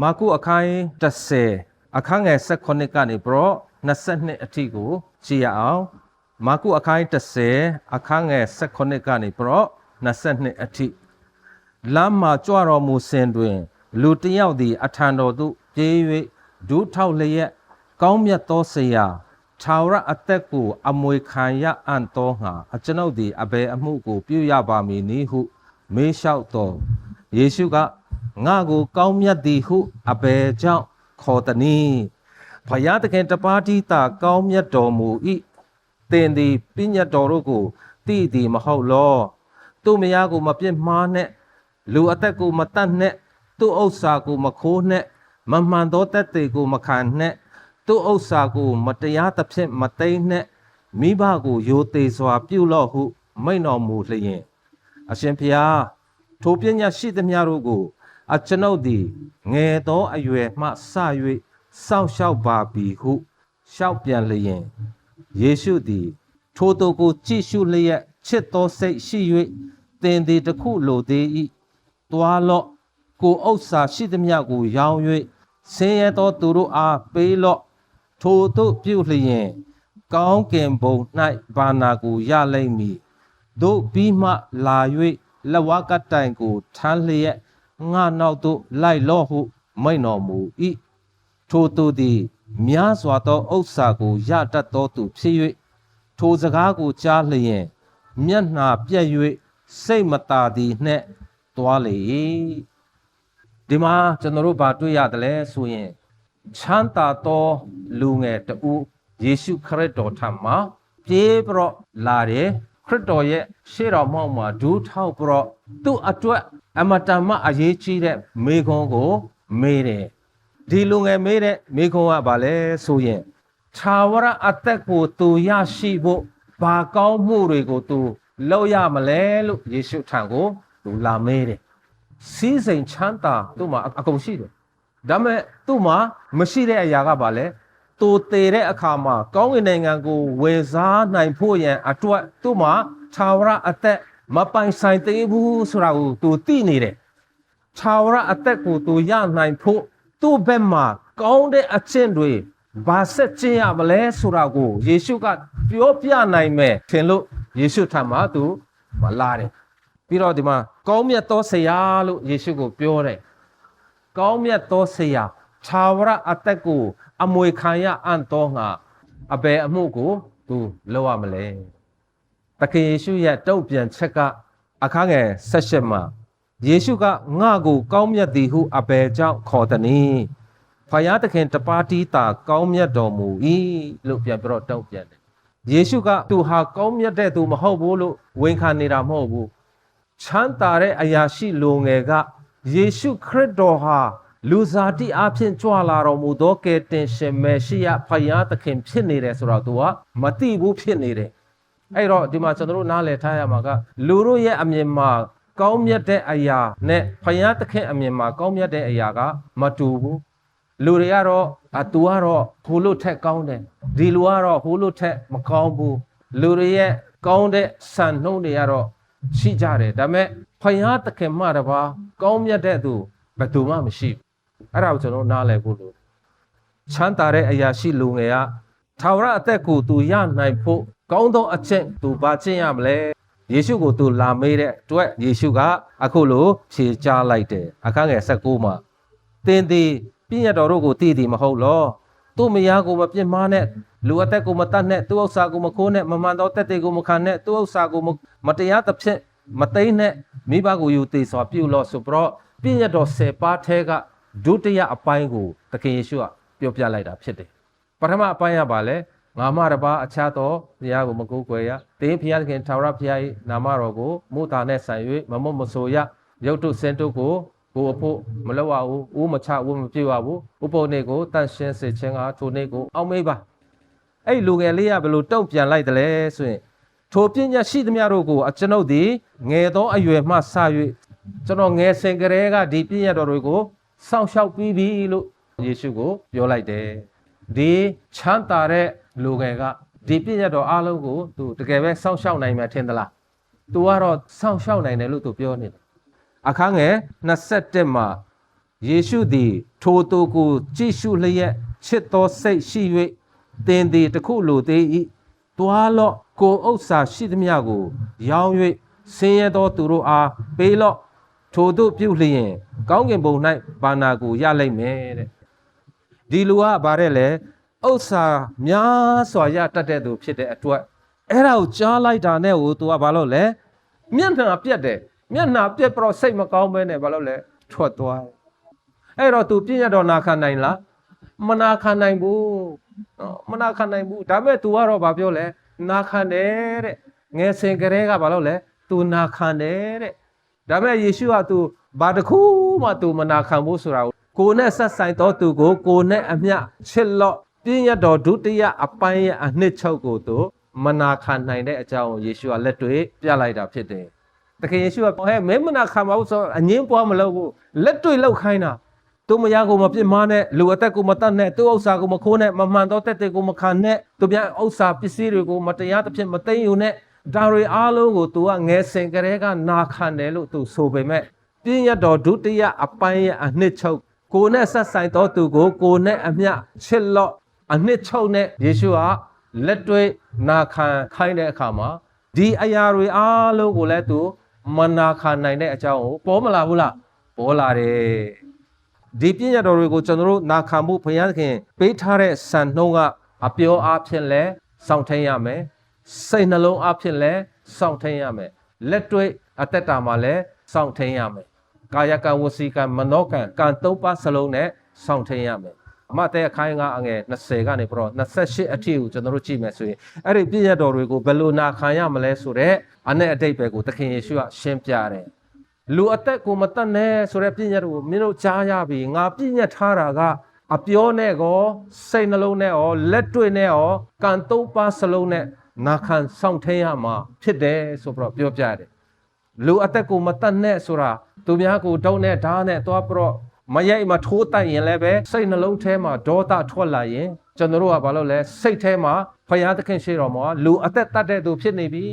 မာကုအခန်း30အခန်းငယ်16ကနေပြီးတော့22အထိကိုကြည့်ရအောင်မာကုအခန်း30အခန်းငယ်16ကနေပြီးတော့22အထိလမ်းမှာကြွတော်မူစဉ်တွင် လူတစ်ယောက်သည်အထံတော်သို့ပြေး၍ဒူးထောက်လျက်ကောင်းမြတ်သောဆရာထာဝရအသက်ကိုအမွေခံရအံ့သောငါအကျွန်ုပ်သည်အဘယ်အမှုကိုပြုရပါမည်နည်းဟု မေးလျှောက်တော်ယေရှုက ငါကိုကောင်းမြတ်သည်ဟုအဘယ်ကြောင့်ခေါ်တနည်းဖယားသခင်တပါးတိတာကောင်းမြတ်တော်မူ၏တင်သည်ပညတ်တော်တို့ကိုသိသည်မဟုတ်လောသူ့မယားကိုမပြစ်မှားနဲ့လူအသက်ကိုမတတ်နဲ့သူ့ဥစ္စာကိုမခိုးနဲ့မမှန်သောတက်တွေကိုမခံနဲ့သူ့ဥစ္စာကိုမတရားသဖြင့်မသိမ်းနဲ့မိဘကိုယိုသေးစွာ ပြုလော့ဟု မိန့်တော်မူလျင်အရှင်ဖျားထိုပညာရှိသမျှတို့ကို အကျွန်ုပ်သည်ငယ်သောအရွယ်မှစ၍စောင့်ရှောက်ပါပြီဟုရှောက်ပြန်လျင်ယေရှုသည် ထိုသူကိုကြည့်ရှုလျက်ချစ်သောစိတ်ရှိ၍သင်သည်တစ်ခုလိုသေး၏တွားလော့ကိုဥစ္စာရှိသမျှကိုရောင်း၍ဆင်းရဲသောသူတို့အားပေးလော့ထိုတို့ပြုလျင်ကောင်းကင်ဘုံ၌ဘာနာကိုရလိမ့်မည်တို့ပြီးမှလာ၍လက်ဝါးကတိုင်ကိုထမ်းလျက် ငါနောက်သို့လိုက်လော့ဟု မိန့်တော်မူ၏ထိုသူသည်များစွာသောဥစ္စာကိုရတတ်သောသူဖြစ်၍ထိုစကားကိုကြားလျင် မျက်နှာပြက်၍စိတ်မသာသည်နှင့်တွားလေ၏ဒီမှာကျွန်တော်တို့ဘာတွေ့ရတယ်လဲဆိုရင်ချမ်းသာသောလူငယ်တူယေရှုခရစ်တော်ထံမှာပြေးပြီးတော့လာတယ် ခရစ်တော်ရဲ့ရှေ့တော်မှောက်မှာဒူးထောက်ပြီးတော့သူ့အတွက်အမတန်မှအရေးကြီးတဲ့မေခွန်းကိုမေးတယ်ဒီလူငယ်မေးတဲ့မေခွန်းကဘာလဲဆိုရင်သာဝရအသက်ကိုသူရရှိဖို့ဘာကောင်းမှုတွေကိုသူလုပ်ရမလဲလို့ယေရှုထံကိုသူလာမေးတယ်စီးစိမ်ချမ်းသာသူ့မှာအကုန်ရှိတယ်ဒါပေမဲ့သူ့မှာမရှိတဲ့အရာကဘာလဲ သူတည်တဲ့အခါမှာကောင်းကင်နိုင်ငံကိုဝယ်စားနိုင်ဖို့ရန်အတွက်သူ့မှာသာဝရအသက်မပိုင်ဆိုင်သေးဘူးဆိုတာကိုသူသိနေတယ်သာဝရအသက်ကိုသူရနိုင်ဖို့သူ့ဘက်မှာကောင်းတဲ့အကျင့်တွေဘာဆက်ကျင့်ရမလဲဆိုတာကိုယေရှုကပြောပြနိုင်မယ်ထင်လို့ယေရှုထံမှာသူမလာတယ်ပြီးတော့ဒီမှာကောင်းမြတ်သောဆရာလို့ယေရှုကိုပြောတယ်ကောင်းမြတ်သောဆရာ ခြာဝရအသက်ကို အမွေခံရအံ့သောငါအဘယ်အမှုကိုသူလုပ်ရမလဲတခင်ယေရှုရဲ့တုံ့ပြန်ချက်ကအခန်းငယ်၁၈မှာယေရှုကငါကို ကောင်းမြတ်သည်ဟုအဘယ်ကြောင့်ခေါ်သနည်းဖယားသခင်တပါးတီးတာကောင်းမြတ်တော်မူ၏လို့ပြန်ပြီးတော့တုံ့ပြန်တယ်ယေရှုကသူဟာကောင်းမြတ်တဲ့သူမဟုတ်ဘူးလို့ဝန်ခံနေတာမဟုတ်ဘူးချမ်းသာတဲ့အရာရှိလူငယ်ကယေရှုခရစ်တော်ဟာ လူစားတိအဖြစ်ကြွလာတော်မူသောကယ်တင်ရှင်မေရှိယဖယားသခင်ဖြစ်နေတယ်ဆိုတော့သူကမသိဘူးဖြစ်နေတယ်အဲ့တော့ဒီမှာကျွန်တော်တို့နားလည်ထားရမှာကလူတို့ရဲ့အမြင်မှာကောင်းမြတ်တဲ့အရာနဲ့ဖယားသခင်အမြင်မှာကောင်းမြတ်တဲ့အရာကမတူဘူးလူတွေကတော့အတူကတော့ဟိုလိုထက်ကောင်းတယ်ဒီလူကတော့ဟိုလိုထက်မကောင်းဘူးလူတွေရဲ့ကောင်းတဲ့စံနှုန်းတွေကတော့ရှိကြတယ်ဒါပေမဲ့ဖယားသခင်မှတပါးကောင်းမြတ်တဲ့သူဘယ်သူမှမရှိဘူး အဲ့ဒါကိုကျွန်တော်နားလည်ဖို့လိုချမ်းသာတဲ့အရာရှိလူငယ်ကထာဝရအသက်ကိုသူရနိုင်ဖို့ကောင်းသောအချက်သူဘာကျင့်ရမလဲယေရှုကိုသူလာမေးတဲ့အတွက်ယေရှုကအခုလိုဖြေကြားလိုက်တယ်အခန်းငယ်16မှာသင်သည်ပြည့်ရတော်တို့ကိုတည်သည်မဟုတ်လောသူ့မယားကိုမပြစ်မှားနဲ့လူအသက်ကိုမတတ်နဲ့သူ့ဥစ္စာကိုမခိုးနဲ့မမှန်သောတက်တွေကိုမခံနဲ့သူ့ဥစ္စာကိုမမတရားသဖြင့်မသိမ့်နဲ့မိဘကိုယူသေးစွာပြုလို့ဆိုပြီးတော့ပြည့်ရတော်10ပါးထဲက ဒုတိယအပိုင်းကိုသခင်ယေရှုကပြောပြလိုက်တာဖြစ်တယ်ပထမအပိုင်းကပါလဲငါမတပါအခြားသောဘုရားကိုမကိုးကွယ်ရတင်းဘုရားသခင်ထာဝရဘုရား၏နာမတော်ကိုမုသာနဲ့ဆိုင်၍မမုတ်မဆိုရရုပ်တုစင်တုကိုကိုအဖို့မလောက်ရဘူးဦးမချဦးမပြေရဘူးဥပုံနေကိုတန့်ရှင်းစေခြင်းကထိုနေ့ကိုအောက်မေ့ပါအဲ့လူငယ်လေးကဘယ်လိုတုံ့ပြန်လိုက်တယ်လဲဆိုရင်ထိုပညာရှိသမျှတို့ကိုအကျွန်ုပ်သည်ငယ်သောအရွယ်မှစ၍ကျွန်တော်ငယ်စဉ်ကလေးကဒီပညာတော်တွေကို စောင့်ရှောက်ပြီးပြီလို့ယေရှုကိုပြောလိုက်တယ်ဒီချမ်းသာတဲ့လူငယ်ကဒီပညာတော်အားလုံးကိုသူတကယ်ပဲစောင့်ရှောက်နိုင်မှထင်သလား तू ကတော့စောင့်ရှောက်နိုင်တယ်လို့သူပြောနေတယ်အခန်းငယ်27မှာယေရှုသည်ထိုသူကိုကြည့်ရှုလျက်ချစ်သောစိတ်ရှိ၍သင်သည်တခုလိုသေး၏တွားလော့ကိုဥစ္စာရှိသမျှကို ရောင်း၍ဆင်းရဲသောသူတို့အားပေးလော့ ထိုတို့ပြုလျင်ကောင်းကင်ဘုံ၌ဘာနာကိုရလိမ့်မယ်တဲ့ဒီလူကဗါတဲ့လေဥစ္စာများစွာရတတ်တဲ့သူဖြစ်တဲ့အတွက်အဲ့ဒါကိုကြားလိုက်တာနဲ့ဟိုသူကဘာလို့လဲမျက်နှာပြက်တယ်မျက်နှာပြက်ပြတော့စိတ်မကောင်းပဲနဲ့ဘာလို့လဲထွက်သွားအဲ့တော့သူပြည့်ရတော့နာခံနိုင်လားမနာခံနိုင်ဘူးနော်မနာခံနိုင်ဘူးဒါပေမဲ့ तू ကတော့ဘာပြောလဲနာခံတယ်တဲ့ငယ်စဉ်ကတည်းကဘာလို့လဲ तू နာခံတယ်တဲ့ ဒါပေမဲ့ယေရှုကသူဘာတစ်ခုမှသူမနာခံဘူးဆိုတာကိုကိုနဲ့ဆက်ဆိုင်သောသူကိုကိုနဲ့အမျှချစ်လော့ပြည့်ရတော်ဒုတိယအပိုင်းရဲ့အနှစ်ချုပ်ကိုသူမနာခံနိုင်တဲ့အကြောင်းကိုယေရှုကလက်တွေ့ပြလိုက်တာဖြစ်တယ်။တခင်ယေရှုကဟဲ့မင်းမနာခံပါဘူးဆိုအငင်းပွားမလုပ်ဘူးလက်တွေ့လောက်ခိုင်းတာသူမယားကိုမပြစ်မှားနဲ့လူအသက်ကိုမတတ်နဲ့သူ့ဥစ္စာကိုမခိုးနဲ့မမှန်သောတက်တဲ့ကိုမခံနဲ့သူပြန်ဥစ္စာပစ္စည်းတွေကိုမတရားသဖြင့်မသိမ်းယူနဲ့ ဒါတွေအားလုံးကိုသူကငယ်စဉ်ကတည်းကနာခံတယ်လို့သူဆိုပေမဲ့ပြည့်ရတော်ဒုတိယအပိုင်းရဲ့အနှစ်ချုပ်ကိုနဲ့ဆက်ဆိုင်တော်သူကိုကိုနဲ့အမျှချစ်လော့အနှစ်ချုပ်နဲ့ယေရှုကလက်တွေ့နာခံခိုင်းတဲ့အခါမှာဒီအရာတွေအားလုံးကိုလည်းသူမနာခံနိုင်တဲ့အကြောင်းကိုပေါ်မလာဘူးလားပေါ်လာတယ်ဒီပြည့်ရတော်တွေကိုကျွန်တော်တို့နာခံမှုဘုရားသခင်ပေးထားတဲ့စံနှုန်းကအပြောအဖြစ်လဲစောင့်ထိုင်ရမယ် စိတ်နှလုံးအားဖြင့်လဲစောင့်ထိန်ရမယ်လက်တွေ့အသက်တာမှာလဲစောင့်ထိန်ရမယ်ကာယကံဝစီကံမနောကံကံသုံးပါးစလုံးနဲ့စောင့်ထိန်ရမယ်အမတ်တဲ့အခိုင်ကအငယ်20ကနေပြီးတော့28အထိကိုကျွန်တော်တို့ကြည့်မယ်ဆိုရင်အဲ့ဒီပြည့်ညတ်တော်တွေကိုဘယ်လိုနာခံရမလဲဆိုတော့အ내အတိတ်ပဲကိုသခင်ယေရှုကရှင်းပြတယ်လူအသက်ကိုမတတ်နဲ့ဆိုတဲ့ပြည့်ညတ်ကိုမင်းတို့ကြားရပြီငါပြည့်ညတ်ထားတာကအပြောနဲ့ကောစိတ်နှလုံးနဲ့ရောလက်တွေ့နဲ့ရောကံသုံးပါးစလုံးနဲ့ နာခံဆောင်ထင်းရမှာဖြစ်တယ်ဆိုပြီးတော့ပြောပြတယ်လူအသက်ကိုမတတ်နဲ့ဆိုတာသူများကိုတောင်းနဲ့ဓာတ်နဲ့သွားပြီးတော့မရိုက်မထိုးတိုက်ရင်လည်းပဲစိတ်နှလုံးထဲမှာဒေါသထွက်လာရင်ကျွန်တော်တို့ကဘာလို့လဲစိတ်ထဲမှာဖယားသခင်ရှိတော်မှာလူအသက်တတ်တဲ့သူဖြစ်နေပြီ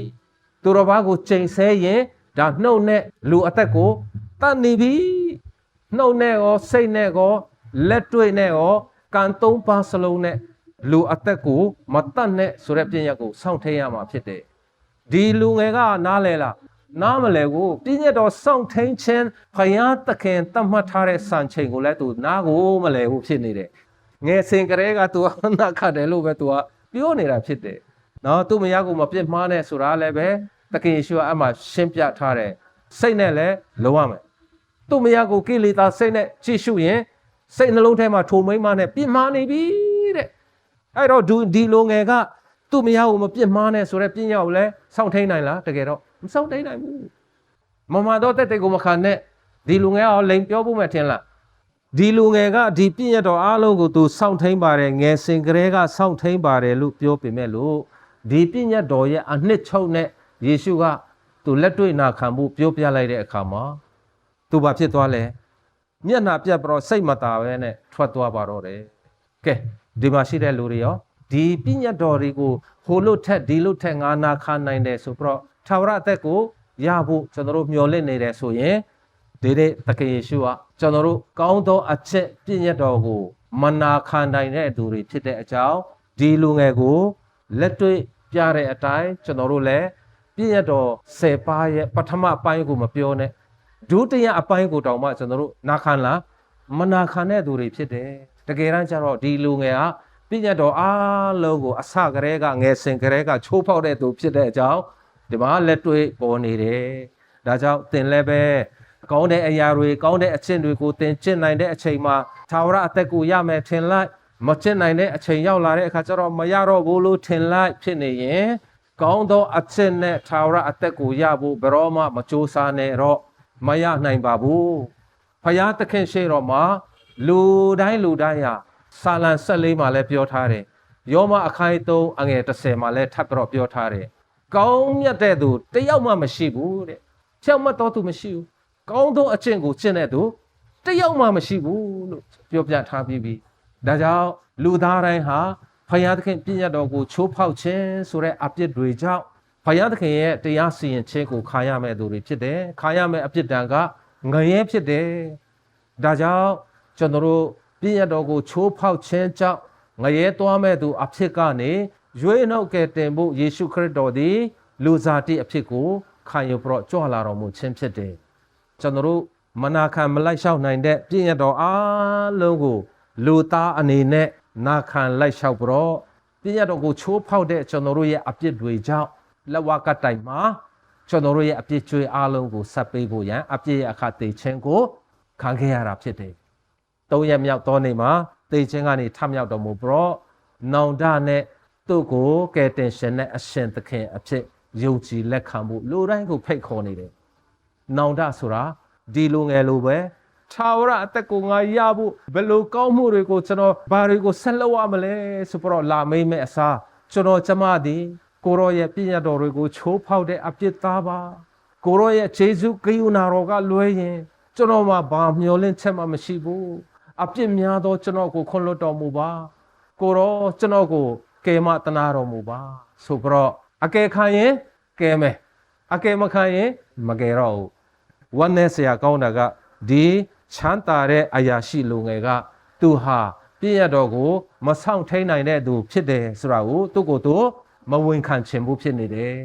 သူတော်ဘာကိုချိန်ဆရင်ဒါနှုတ်နဲ့လူအသက်ကိုတတ်နေပြီနှုတ်နဲ့ရောစိတ်နဲ့ရောလက်တွေ့နဲ့ရောကံသုံးပါးစလုံးနဲ့ လူအသက်ကိုမတတ်နဲ့ဆိုတဲ့ပြည့်ညတ်ကိုစောင့်ထိန်ရမှာဖြစ်တယ်ဒီလူငယ်ကနားလဲလားနားမလဲကိုပြည့်ညတ်တော်စောင့်ထိန်ခြင်းဖယားသခင်တတ်မှတ်ထားတဲ့စံချိန်ကိုလည်းသူနားကိုမလဲဘူးဖြစ်နေတယ်ငယ်စဉ်ကလေးကသူကနာခတ်တယ်လို့ပဲသူကပြောနေတာဖြစ်တယ်နော်သူမယားကိုမပြစ်မှားနဲ့ဆိုတာလည်းပဲသခင်ယေရှုကအမှရှင်းပြထားတယ်စိတ်နဲ့လည်းလုံးဝမယ်သူမယားကိုကိလေသာစိတ်နဲ့ကြည့်ရှုရင်စိတ်နှလုံးထဲမှာထိုမိမ့်မနဲ့ပြစ်မှားနေပြီတဲ့ အဲ့တော့ဒီဒီလိုငယ်ကသူ့မယားကိုမပြစ်မှားနဲ့ဆိုတဲ့ပြင်းရောက်လဲစောင့်ထိန်နိုင်လားတကယ်တော့မစောင့်ထိန်နိုင်ဘူးမမတော့တက်တက်ကိုမခံနဲ့ဒီလူငယ်ကလိန်ပြောဖို့မှထင်လားဒီလူငယ်ကဒီပြည့်ရတော်အားလုံးကိုသူစောင့်ထိန်ပါတယ်ငယ်စင်ကလေးကစောင့်ထိန်ပါတယ်လို့ပြောပေမဲ့လို့ဒီပြည့်ညတ်တော်ရဲ့အနှစ်ချုပ်နဲ့ယေရှုကသူလက်တွေ့နာခံမှုပြောပြလိုက်တဲ့အခါမှာသူဘာဖြစ်သွားလဲမျက်နှာပြတ်ပြီးတော့စိတ်မသာပဲနဲ့ထွက်သွားပါတော့တယ်ကဲ ဒီမှာရှိတဲ့လူတွေရောဒီပြည့်ညတ်တော်တွေကိုဟိုလို့ထက်ဒီလို့ထက်ငါနာခံနိုင်တယ်ဆိုပြီးတော့ထာဝရအသက်ကိုရဖို့ကျွန်တော်တို့မျှော်လင့်နေတယ်ဆိုရင်ဒီတဲ့သခင်ယေရှုကကျွန်တော်တို့ကောင်းသောအချက်ပြည့်ညတ်တော်ကိုမနာခံနိုင်တဲ့သူတွေဖြစ်တဲ့အကြောင်းဒီလူငယ်ကိုလက်တွေ့ပြတဲ့အတိုင်းကျွန်တော်တို့လည်းပြည့်ရတော်10ပါးရဲ့ပထမအပိုင်းကိုမပြောနဲ့ဒုတိယအပိုင်းကိုတောင်မှကျွန်တော်တို့နာခံလားမနာခံတဲ့သူတွေဖြစ်တယ်တ ကယ်တမ်းကျတော့ဒီလူငယ်ကပြည့်ရတော်အားလုံးကိုအစကတည်းကငယ်စဉ်ကတည်းကချိုးဖောက်တဲ့သူဖြစ်တဲ့အကြောင်းဒီမှာလက်တွေ့ပေါ်နေတယ်ဒါကြောင့်သင်လည်းပဲကောင်းတဲ့အရာတွေကောင်းတဲ့အချက်တွေကိုသင်ကျင့်နိုင်တဲ့အချိန်မှာသာဝရအသက်ကိုရမယ်ထင်လိုက်မကျင့်နိုင်တဲ့အချိန်ရောက်လာတဲ့အခါကျတော့မရတော့ဘူးလို့ထင်လိုက်ဖြစ်နေရင်ကောင်းသောအချက်နဲ့သာဝရအသက်ကိုရဖို့ဘယ်တော့မှမကြိုးစားနဲ့တော့မရနိုင်ပါဘူးဖယားသခင်ရှိတော်မှာ လူတိုင်းလူတိုင်းဟာစာလံ14မှာလည်းပြောထားတယ်ယောမအခိုင်3အငယ်30မှာလည်းထပ်ပြီးတော့ပြောထားတယ်ကောင်းမြတ်တဲ့သူတယောက်မှမရှိဘူးတဲ့ဖြောက်မတ်တော်သူမရှိဘူးကောင်းသောအကျင့်ကိုကျင့်တဲ့သူတယောက်မှမရှိဘူးလို့ပြောပြထားပြီးပြီဒါကြောင့်လူသားတိုင်းဟာဖယားသခင်ပြည့်ညတ်တော်ကိုချိုးဖောက်ခြင်းဆိုတဲ့အပြစ်တွေကြောင့်ဖယားသခင်ရဲ့တရားစီရင်ခြင်းကိုခါရမဲ့သူတွေဖြစ်တယ်ခါရမဲ့အပြစ်ဒဏ်ကငရဲဖြစ်တယ်ဒါကြောင့် ကျွန်တော်တို့ပြည့်ရတော်ကိုချိုးဖောက်ခြင်းကြောင့်ငရဲသွားမဲ့သူအဖြစ်ကနေရွေးနှုတ်ကယ်တင်ဖို့ယေရှုခရစ်တော်သည်လူစားတိအဖြစ်ကိုခံယူပြီးတော့ကြွလာတော်မူခြင်းဖြစ်တယ်ကျွန်တော်တို့မနာခံမလိုက်လျှောက်နိုင်တဲ့ပြည့်ရတော်အားလုံးကိုလူသားအနေနဲ့နာခံလိုက်လျှောက်ပြီးတော့ပြည့်ရတော်ကိုချိုးဖောက်တဲ့ကျွန်တော်တို့ရဲ့အပြစ်တွေကြောင့်လက်ဝါးကတိုင်မှာကျွန်တော်တို့ရဲ့အပြစ်ကြွေးအားလုံးကိုဆက်ပေးဖို့ရန်အပြစ်ရဲ့အခါတေခြင်းကိုခံခဲ့ရတာဖြစ်တယ်။ သုံးရက်မြောက်သောနေ့မှာတေခြင်းကနေထမြောက်တော်မူပြီးတော့နောင်တနဲ့သူ့ကိုကယ်တင်ရှင်နဲ့အရှင်သခင်အဖြစ်ယုံကြည်လက်ခံမှုလူတိုင်းကိုဖိတ်ခေါ်နေတယ်။နောင်တဆိုတာဒီလိုငယ်လိုပဲထာဝရအသက်ကိုငါရဖို့ဘယ်လိုကောင်းမှုတွေကိုကျွန်တော်ဘာတွေကိုဆက်လုပ်ရမလဲဆိုပြီးတော့လာမိမ့်မဲ့အစားကျွန်တော်ကျမသည်ကိုရောရဲ့ပြည့်ညတ်တော်တွေကိုချိုးဖောက်တဲ့အပြစ်သားပါကိုရောရဲ့ခြေဆုကိယူနာတော်ကလွဲရင်ကျွန်တော်မှာဘာမျောလင့်ချက်မှမရှိဘူး အပြစ်များသောကျွန်တော်ကိုခွန်လွတ်တော်မူပါကိုရောကျွန်တော်ကိုကယ်မတနာတော်မူပါဆိုပြီးတော့အကယ်ခံရင်ကယ်မယ်အကယ်မခံရင်မကယ်တော့ဘူးဝမ်းနဲ့ဆရာကောင်းတာကဒီချမ်းသာတဲ့အရာရှိလူငယ်ကသူဟာပြည့်ရတော်ကိုမဆောင်ထိန်နိုင်တဲ့သူဖြစ်တယ်ဆိုတာကိုသူ့ကိုယ်သူမဝန်ခံချင်ဘူးဖြစ်နေတယ်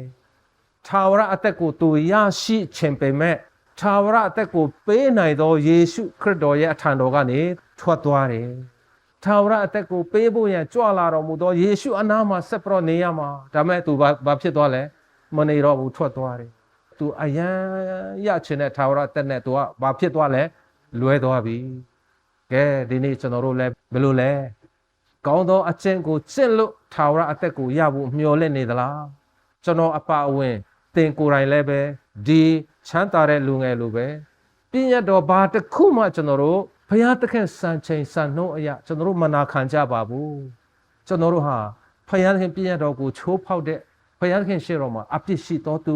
။ထာဝရအသက်ကိုသူရရှိခြင်းပေမဲ့ ထာဝရအသက်ကိုပေးနိုင်သောယေရှုခရစ်တော်ရဲ့အထံတော်ကနေထွက်သွားတယ်။ထာဝရအသက်ကိုပေးဖို့ရန်ကြွလာတော်မူသောယေရှုအနာမှာဆက်ပြီးတော့နေရမှာဒါမဲ့သူဘာဘာဖြစ်သွားလဲမနေတော့ဘူးထွက်သွားတယ်။ तू အယံရချင်တဲ့ထာဝရအသက်နဲ့ तू ကဘာဖြစ်သွားလဲလွဲသွားပြီ။ကဲဒီနေ့ကျွန်တော်တို့လည်းဘယ်လိုလဲကောင်းသောအကျင့်ကိုကျင့်လို့ထာဝရအသက်ကိုရဖို့မျှော်လင့်နေသလားကျွန်တော်အပါအဝင်သင်ကိုယ်တိုင်လည်းပဲဒီ ချမ်းသာတဲ့လူငယ်လိုပဲပြည့်ရတော်ဘာတစ်ခုမှကျွန်တော်တို့ဘုရားသခင်စံချိန်စံနှုန်းအရာကျွန်တော်တို့မနာခံကြပါဘူးကျွန်တော်တို့ဟာဘုရားသခင်ပြည့်ရတော်ကိုချိုးဖောက်တဲ့ဘုရားသခင်ရှေ့တော်မှာအပြစ်ရှိတော်သူ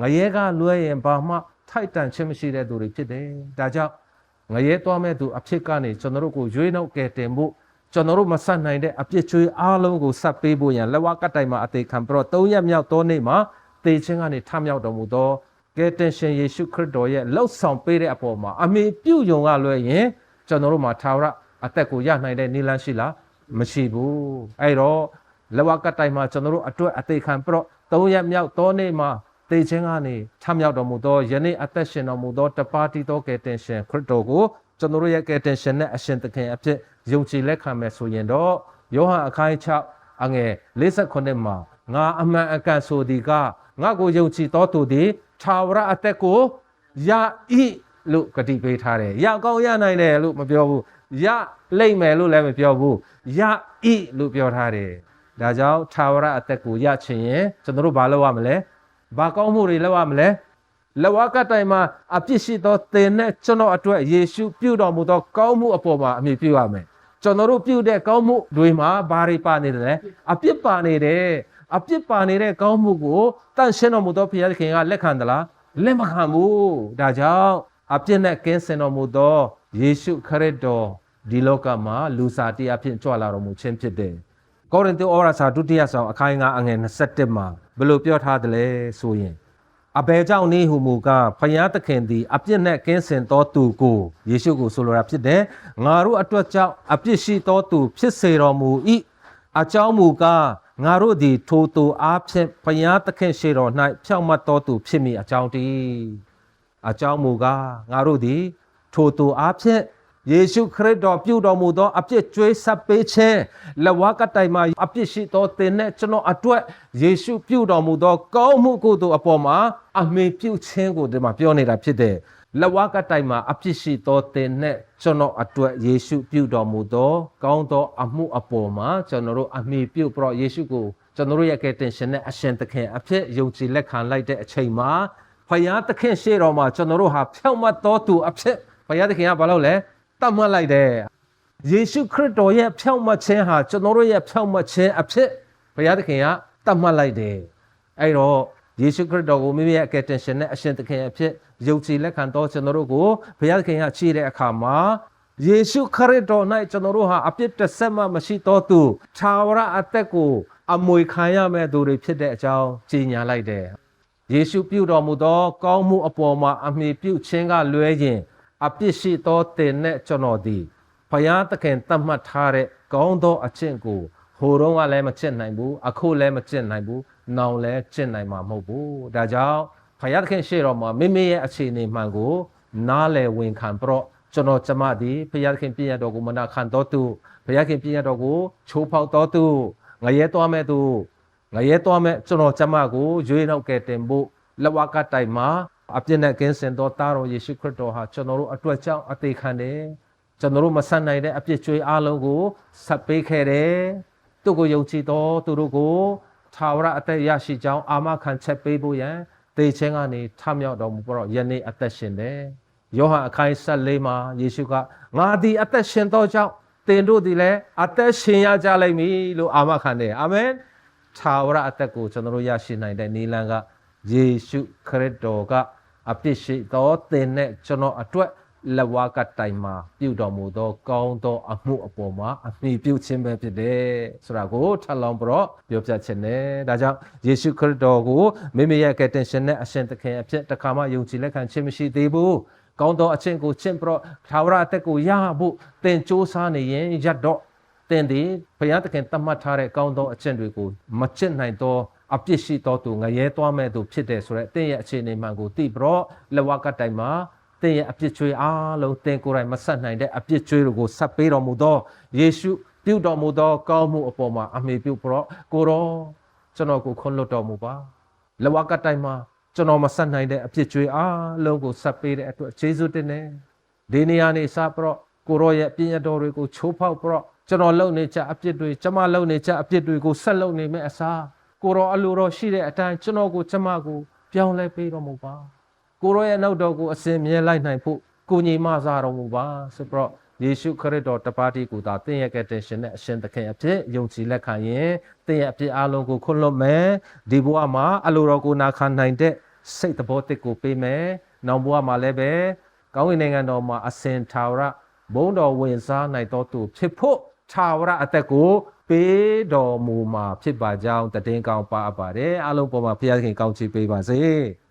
ငရဲကလွဲရင်ဘာမှထိုက်တန်ခြင်းမရှိတဲ့သူတွေဖြစ်တယ်ဒါကြောင့်ငရဲသွားမဲ့သူအဖြစ်ကနေကျွန်တော်တို့ကိုရွေးနှုတ်ကယ်တင်ဖို့ကျွန်တော်တို့မဆက်နိုင်တဲ့အပြစ်ချွေးအားလုံးကိုဆက်ပေးဖို့ရန်လက်ဝါးကတိုင်မှာအသေးခံပြီးတော့၃ရက်မြောက်သောနေ့မှာသေခြင်းကနေထမြောက်တော်မူသော ကယ်တင်ရှင်ယေရှုခရစ်တော်ရဲ့လှုပ်ဆောင်ပေးတဲ့အပေါ်မှာအမိပြုတ်ယုံကလွယ်ရင်ကျွန်တော်တို့မှာထာဝရအသက်ကိုရနိုင်တဲ့နိလန်းရှိလားမရှိဘူးအဲ့တော့လက်ဝါးကတိုင်မှာကျွန်တော်တို့အတွက်အသေးခံပြီးတော့၃ရက်မြောက်သောနေ့မှာသေခြင်းကနေထမြောက်တော်မူသောယနေ့အသက်ရှင်တော်မူသောတပါတီသောကယ်တင်ရှင်ခရစ်တော်ကိုကျွန်တော်တို့ရဲ့ကယ်တင်ရှင်နဲ့အရှင်သခင်အဖြစ်ယုံကြည်လက်ခံမယ်ဆိုရင်တော့ယောဟန်အခန်း6အငယ်58မှာငါအမှန်အကန်ဆိုသည်ကငါကိုယုံကြည်တော်သူသည် ထာဝရအသက်ကိုရဤလို့ဂတိပေးထားတယ်။ရကောင်းရနိုင်တယ်လို့မပြောဘူး။ရလိမ့်မယ်လို့လည်းမပြောဘူး။ရဤလို့ပြောထားတယ်။ဒါကြောင့်ထာဝရအသက်ကိုရချင်ရင်ကျွန်တော်တို့ဘာလုပ်ရမလဲ။ဘာကောင်းမှုတွေလုပ်ရမလဲ။လဝကတိုင်မှာအပြစ်ရှိသောသင်နဲ့ကျွန်တော်အတွက်ယေရှုပြုတော်မူသောကောင်းမှုအပေါ်မှာအမြင်ပြုရမယ်။ကျွန်တော်တို့ပြုတဲ့ကောင်းမှုတွေမှာဘာတွေပါနေတယ်လဲ။အပြစ်ပါနေတယ်။ အပြစ်ပါနေတဲ့ကောင်းမှုကိုတန့်ရှင်းတော်မူသောဘုရားသခင်ကလက်ခံသလား။လက်မခံဘူး။ဒါကြောင့်အပြစ်နဲ့ကင်းစင်တော်မူသောယေရှုခရစ်တော်ဒီလောကမှာလူစားတရားဖြင့်ကြွလာတော်မူခြင်းဖြစ်တယ်။ကောရိန္သုဩဝါစာဒုတိယဆောင်အခန်း9အငယ်27မှာဘယ်လိုပြောထားသလဲဆိုရင်အဘယ်ကြောင့်နည်းဟုမူကားဖယားသခင်သည်အပြစ်နဲ့ကင်းစင်သောသူကိုယေရှုကိုဆိုလိုတာဖြစ်တယ်။ငါတို့အတွက်ကြောင့်အပြစ်ရှိသောသူဖြစ်စေတော်မူ၏။ အကြောင်းမူကားငါတို့သည်ထိုသူအားဖြင့်ဖယားသခင်ရှေတော်၌ဖြောင့်မတ်သောသူဖြစ်မိအကြောင်းတည်း။အကြောင်းမူကားငါတို့သည်ထိုသူအားဖြင့်ယေရှုခရစ်တော်ပြုတော်မူသောအပြစ်ကြွေးဆပ်ပေးခြင်းလက်ဝါးကတိုင်မှာအပြစ်ရှိသောသင်နဲ့ကျွန်တော်အတွက်ယေရှုပြုတော်မူသောကောင်းမှုကိုယ်တို့အပေါ်မှာအမေပြုခြင်းကိုဒီမှာပြောနေတာဖြစ်တယ် လက်ဝါးကတိုင်မှာအပြစ်ရှိသောသင်နဲ့ကျွန်တော်အတွက်ယေရှုပြုတော်မူသောကောင်းသောအမှုအပေါ်မှာကျွန်တော်တို့အမေပြုပြီးတော့ယေရှုကိုကျွန်တော်တို့ရဲ့ကယ်တင်ရှင်နဲ့အရှင်သခင်အဖြစ်ယုံကြည်လက်ခံလိုက်တဲ့အချိန်မှာဖယားသခင်ရှေ့တော်မှာကျွန်တော်တို့ဟာဖြောင့်မတ်တော်သူအဖြစ်ဖယားသခင်ကဘာလုပ်လဲတတ်မှတ်လိုက်တယ်ယေရှုခရစ်တော်ရဲ့ဖြောင့်မတ်ခြင်းဟာကျွန်တော်တို့ရဲ့ဖြောင့်မတ်ခြင်းအဖြစ်ဘုရားသခင်ကတတ်မှတ်လိုက်တယ်အဲ့တော့ယေရှုခရစ်တော်ကိုမိမိရဲ့ကယ်တင်ရှင်နဲ့အရှင်သခင်အဖြစ် ယုံကြည်လက်ခံတော်ကျွန်တော်တို့ကိုဘုရားသခင်ကချီးတဲ့အခါမှာယေရှုခရစ်တော်၌ကျွန်တော်တို့ဟာအပြစ်တစ်ဆက်မှမရှိတော်သူသာဝရအသက်ကိုအမွေခံရမဲ့သူတွေဖြစ်တဲ့အကြောင်းကြီးညာလိုက်တယ်ယေရှုပြုတော်မူသော ကောင်းမှုအပေါ်မှာအမြှေပြုခြင်းကလွဲရင်အပြစ်ရှိသောတင်နဲ့ကျွန်တော်သည်ဘုရားသခင်တတ်မှတ်ထားတဲ့ကောင်းသောအကျင့်ကိုဟိုတုန်းကလည်းမကျင့်နိုင်ဘူးအခုလည်းမကျင့်နိုင်ဘူးနောင်လည်းကျင့်နိုင်မှာမဟုတ်ဘူးဒါကြောင့် ဘုရားသခင်ရှေ့တော်မှာမိမိရဲ့အခြေအနေမှန်ကိုနားလည်ဝင်ခံပြီးတော့ကျွန်တော်ကျမသည်ဘုရားသခင်ပြည့်ရတော်ကိုမနာခံတော်သူဘုရားခင်ပြည့်ရတော်ကိုချိုးဖောက်တော်သူငရဲသွားမဲ့သူငရဲသွားမဲ့ကျွန်တော်ကျမကိုရွေးနောက်ကဲတင်ဖို့လက်ဝါးကတိုင်မှာအပြစ်နဲ့ကင်းစင်သောတာတော်ယေရှုခရစ်တော်ဟာကျွန်တော်တို့အတွက်ကြောင့်အသေးခံတယ်ကျွန်တော်တို့မဆန်နိုင်တဲ့အပြစ်ကြွေးအလုံးကိုဆက်ပေးခဲ့တယ်သူ့ကိုယုံကြည်တော်သူတို့ကိုသာဝရအသက်ရရှိကြောင်းအာမခံချက်ပေးဖို့ရန် တေချင်းကနေထမြောက်တော်မူပြီးတော့ယနေ့အသက်ရှင်တယ်ယောဟန်အခန်း14မှာယေရှုကငါသည်အသက်ရှင်သောကြောင့်သင်တို့သည်လည်းအသက်ရှင်ရကြလိမ့်မည်လို့အာမခံတယ်အာမင်သာဝရအသက်ကိုကျွန်တော်တို့ရရှိနိုင်တဲ့နိလန်ကယေရှုခရစ်တော်ကအပြစ်ရှိသောသင်နဲ့ကျွန်တော်အတွက် လက်ဝါးကတိုင်မှာပြုတော်မူသော ကောင်းသောအမှုအပေါ်မှာအမိပြုခြင်းပဲဖြစ်တယ်ဆိုတာကိုထပ်လောင်းပြီးတော့ပြောပြခြင်းနဲ့ဒါကြောင့်ယေရှုခရစ်တော်ကိုမိမိရဲ့ကယ်တင်ရှင်နဲ့အရှင်သခင်အဖြစ်တစ်ခါမှယုံကြည်လက်ခံခြင်းမရှိသေးဘူးကောင်းသောအချင်းကိုချင့်ပြီးတော့သာဝရအသက်ကိုရဖို့သင်စ조사နေရင်ရတ်တော့သင်ဒီဘုရားသခင်တတ်မှတ်ထားတဲ့ကောင်းသောအကျင့်တွေကိုမချစ်နိုင်သောအပြစ်ရှိသောသူငရဲသွားမဲ့သူဖြစ်တယ်ဆိုရက်သင်ရဲ့အခြေအနေမှန်ကိုသိပြီးတော့လက်ဝါးကတိုင်မှာ သင်ရဲ့အပြစ်ချွေးအားလုံးသင်ကိုယ်တိုင်မဆက်နိုင်တဲ့အပြစ်ချွေးတွေကိုဆက်ပေးတော်မူသောယေရှုပြုတော်မူသောကောင်းမှုအပေါ်မှာအမေပြုပြီးတော့ကိုရောကျွန်တော်ကိုခွန်လွတ်တော်မူပါလက်ဝါးကတိုင်မှာကျွန်တော်မဆက်နိုင်တဲ့အပြစ်ကြွေးအားလုံးကိုဆက်ပေးတဲ့အတွက်ယေရှုတင်တယ်ဒီနေရာနေစပြီးတော့ကိုရောရဲ့ပြည့်ရတော်တွေကိုချိုးဖောက်ပြီးတော့ကျွန်တော်လုပ်နေကြအပြစ်တွေကျွန်မလုပ်နေကြအပြစ်တွေကိုဆက်လုပ်နေမဲ့အစားကိုရောအလိုတော်ရှိတဲ့အတိုင်းကျွန်တော်ကိုကျွန်မကိုပြောင်းလဲပေးတော်မူပါ ကိုရောရဲ့နောက်တော်ကိုအစဉ်မြဲလိုက်နိုင်ဖို့ကိုညီမစားတော်မူပါဆိုပြီးတော့ယေရှုခရစ်တော်တပါးတီကိုသာသင်ရဲ့ကယ်တင်ရှင်နဲ့အရှင်သခင်အဖြစ်ယုံကြည်လက်ခံရင်သင်ရဲ့အပြစ်အလုံးကိုခွင့်လွှတ်မယ်ဒီဘဝမှာအလိုတော်ကိုနာခံနိုင်တဲ့စိတ်သဘောတစ်ကိုပေးမယ်နောက်ဘဝမှာလည်းပဲကောင်းကင်နိုင်ငံတော်မှာအစဉ်ထာဝရဘုန်းတော်ဝင်စားနိုင်တော်သူဖြစ်ဖို့ထာဝရအသက်ကိုပေးတော်မူမှာဖြစ်ပါကြောင်းတည်င်းကောင်းပါအပ်ပါတယ်အလုံးပေါ်မှာဘုရားခင်ကောင်းချီးပေးပါစေ။